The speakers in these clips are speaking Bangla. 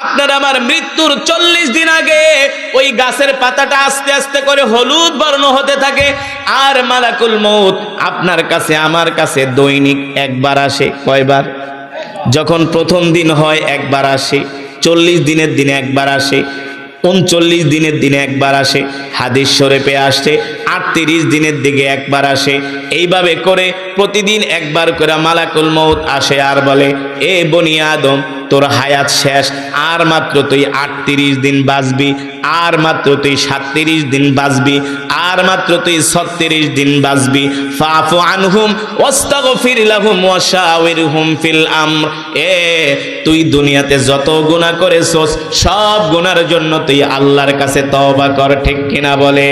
আপনার আমার মৃত্যুর চল্লিশ দিন আগে ওই গাছের পাতাটা আস্তে আস্তে করে হলুদ বর্ণ হতে থাকে। আর মালাকুল মৌত আপনার কাছে, আমার কাছে দৈনিক একবার আসে। কয়বার? যখন প্রথম দিন হয়, একবার আসে। চল্লিশ দিনের দিনে একবার আসে। উনচল্লিশ দিনের দিনে একবার আসে। হাদিস শরীফে আসছে আটত্রিশ দিনের দিকে একবার আসে। এইভাবে করে প্রতিদিন একবার করে মালাকুল মৌত আসে আর বলে, এ বনি আদম, তোর হায়াত শেষ, আর মাত্র তুই আটত্রিশ দিন বাঁচবি, আর মাত্র তুই সাতত্রিশ দিন বাঁচবি, আর মাত্র তুই ছত্রিশ দিন বাঁচবি। ফাফু আনহুম, ওয়াস্তাগফির লাহুম ওয়াশাওয়িরহুম ফিল আমর। এ, তুই দুনিয়াতে যত গুনাহ করেছস, সব গুনার জন্য তুই আল্লাহর কাছে তওবা কর, ঠিক কিনা বলে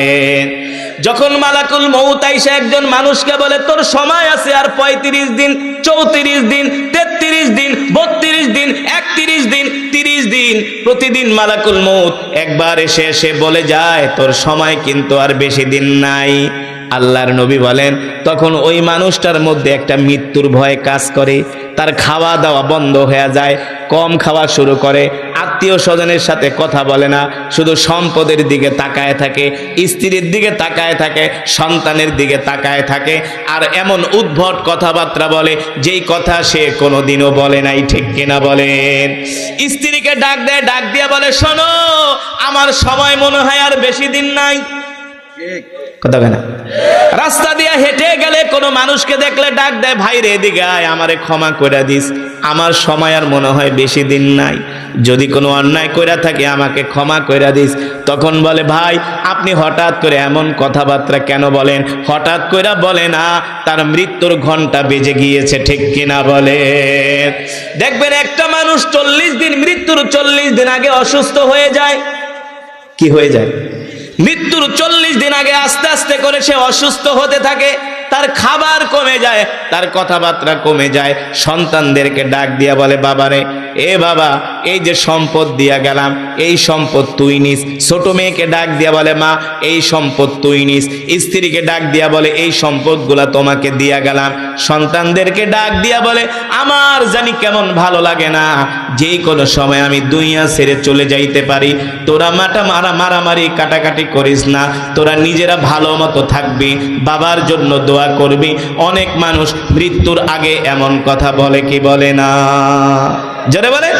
যখন মালাকুল মৌত আইসা একজন মানুষকে বলে, তোর সময় আছে আর পঁয়ত্রিশ দিন, চৌত্রিশ দিন, তেত্রিশ দিন, বত্রিশ দিন, একত্রিশ দিন, তিরিশ দিন। প্রতিদিন মালাকুল মৌত একবার এসে এসে বলে যায়, তোর সময় কিন্তু আর বেশি দিন নাই। আল্লাহর নবী বলেন, তখন ওই মানুষটার মধ্যে একটা মৃত্যুর ভয় কাজ করে, তার খাওয়া দাওয়া বন্ধ হয়ে যায়, কম খাওয়া শুরু করে আত্মীয় স্বজনের সাথে কথা বলে না শুধু সম্পদের দিকে তাকায় থাকে স্ত্রীর দিকে তাকায় থাকে সন্তানের দিকে তাকায় থাকে আর এমন উদ্ভট কথাবার্তা বলে যেই কথা সে কোনোদিনও বলে নাই ঠিক কিনা বলেন? স্ত্রীকে ডাক দেয় ডাক দিয়ে বলে শোনো আমার সময় মনে হয় আর বেশি দিন নাই। কথা কেনা রাস্তা দিয়ে হেঁটে গেলে কোনো মানুষকে দেখলে ডাক দেয়, ভাই রে, এদিকে আয়, আমারে ক্ষমা করে দিস। আমার সময় আর মনে হয় বেশি দিন নাই। যদি কোনো অন্যায় কইরা থাকে, আমাকে ক্ষমা কইরা দিস। তখন বলে, ভাই, আপনি হঠাৎ করে এমন কথাবার্তা কেন বলেন? হঠাৎ কইরা বলে না, তার মৃত্যুর ঘণ্টা বেজে গিয়েছে, ঠিক কিনা বলে। দেখবেন একটা মানুষ চল্লিশ দিন, মৃত্যুর চল্লিশ দিন আগে অসুস্থ হয়ে যায়। কি হয়ে যায়? মৃত্যুর চল্লিশ দিন আগে আস্তে আস্তে করে সে অসুস্থ হতে থাকে। তার খাবার কমে যায়, তার কথাবার্তা কমে যায়। সন্তানদেরকে ডাক দিয়া বলে, বাবারে, এ বাবা এই যে সম্পদ দিয়া গেলাম, এই সম্পদ তুই নিস। ছোট মেয়েকে ডাক দিয়া বলে, মা, এই সম্পদ তুই নিস। স্ত্রীকে ডাক দিয়া বলে, এই সম্পদগুলা তোমাকে দিয়া গেলাম। সন্তানদেরকে ডাক দিয়া বলে, আমার জানি কেমন ভালো লাগে না। যে কোনো সময় আমি দুইয়া ছেড়ে চলে যাইতে পারি। তোরা মাটা মারা মারামারি কাটাকাটি করিস না। তোরা নিজেরা ভালো মতো থাকবি, বাবার জন্য দোয়া করবি। অনেক মানুষ মৃত্যুর আগে এমন কথা বলে কি বলে না? যারা বলে?